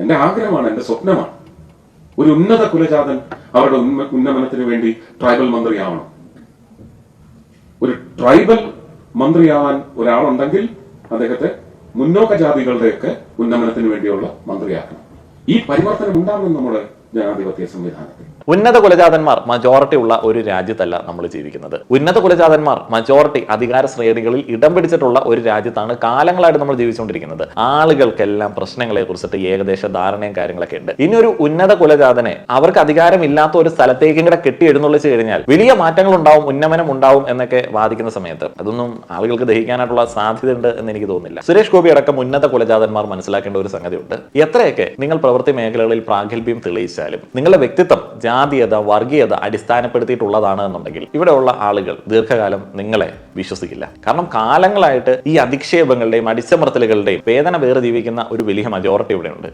എന്റെ ആഗ്രഹമാണ് എന്റെ സ്വപ്നമാണ്. ഒരു ഉന്നത കുലജാതൻ അവരുടെ ഉന്നമനത്തിന് വേണ്ടി ട്രൈബൽ മന്ത്രിയാവണം. ഒരു ട്രൈബൽ മന്ത്രിയാവാൻ ഒരാളുണ്ടെങ്കിൽ അദ്ദേഹത്തെ മുന്നോക്ക ജാതികളുടെയൊക്കെ ഉന്നമനത്തിന് വേണ്ടിയുള്ള മന്ത്രിയാക്കണം. ഈ പരിവർത്തനം ഉണ്ടാവണം നമ്മുടെ ജനാധിപത്യ സംവിധാനത്തിൽ. ഉന്നത കുലജാതന്മാർ മജോറിറ്റി ഉള്ള ഒരു രാജ്യത്തല്ല നമ്മൾ ജീവിക്കുന്നത്. ഉന്നത കുലജാതന്മാർ മജോറിറ്റി അധികാര ശ്രേണികളിൽ ഇടം പിടിച്ചിട്ടുള്ള ഒരു രാജ്യത്താണ് കാലങ്ങളായിട്ട് നമ്മൾ ജീവിച്ചുകൊണ്ടിരിക്കുന്നത്. ആളുകൾക്കെല്ലാം പ്രശ്നങ്ങളെ കുറിച്ചിട്ട് ഏകദേശ ധാരണയും കാര്യങ്ങളൊക്കെ ഉണ്ട്. ഇനി ഒരു ഉന്നത കുലജാതനെ അവർക്ക് അധികാരമില്ലാത്ത ഒരു സ്ഥലത്തേക്കും കൂടെ കെട്ടി എഴുന്നള്ളിച്ച് കഴിഞ്ഞാൽ വലിയ മാറ്റങ്ങൾ ഉണ്ടാവും ഉന്നമനം ഉണ്ടാവും എന്നൊക്കെ വാദിക്കുന്ന സമയത്ത് അതൊന്നും ആളുകൾക്ക് ദഹിക്കാനായിട്ടുള്ള സാധ്യതയുണ്ട് എന്ന് എനിക്ക് തോന്നുന്നില്ല. സുരേഷ് ഗോപി അടക്കം ഉന്നത കുലജാതന്മാർ മനസ്സിലാക്കേണ്ട ഒരു സംഗതിയുണ്ട്. എത്രയൊക്കെ നിങ്ങൾ പ്രവൃത്തി മേഖലകളിൽ പ്രാഗൽഭ്യം തെളിയിച്ചാലും നിങ്ങളുടെ വ്യക്തിത്വം ജാതീയത വർഗീയത അടിസ്ഥാനപ്പെടുത്തിയിട്ടുള്ളതാണ് എന്നുണ്ടെങ്കിൽ ഇവിടെയുള്ള ആളുകൾ ദീർഘകാലം നിങ്ങളെ വിശ്വസിക്കില്ല. കാരണം കാലങ്ങളായിട്ട് ഈ അധിക്ഷേപങ്ങളുടെയും അടിച്ചമർത്തലുകളുടെയും വേദന വേറെ ജീവിക്കുന്ന ഒരു വലിയ മജോറിറ്റി ഇവിടെയുണ്ട്.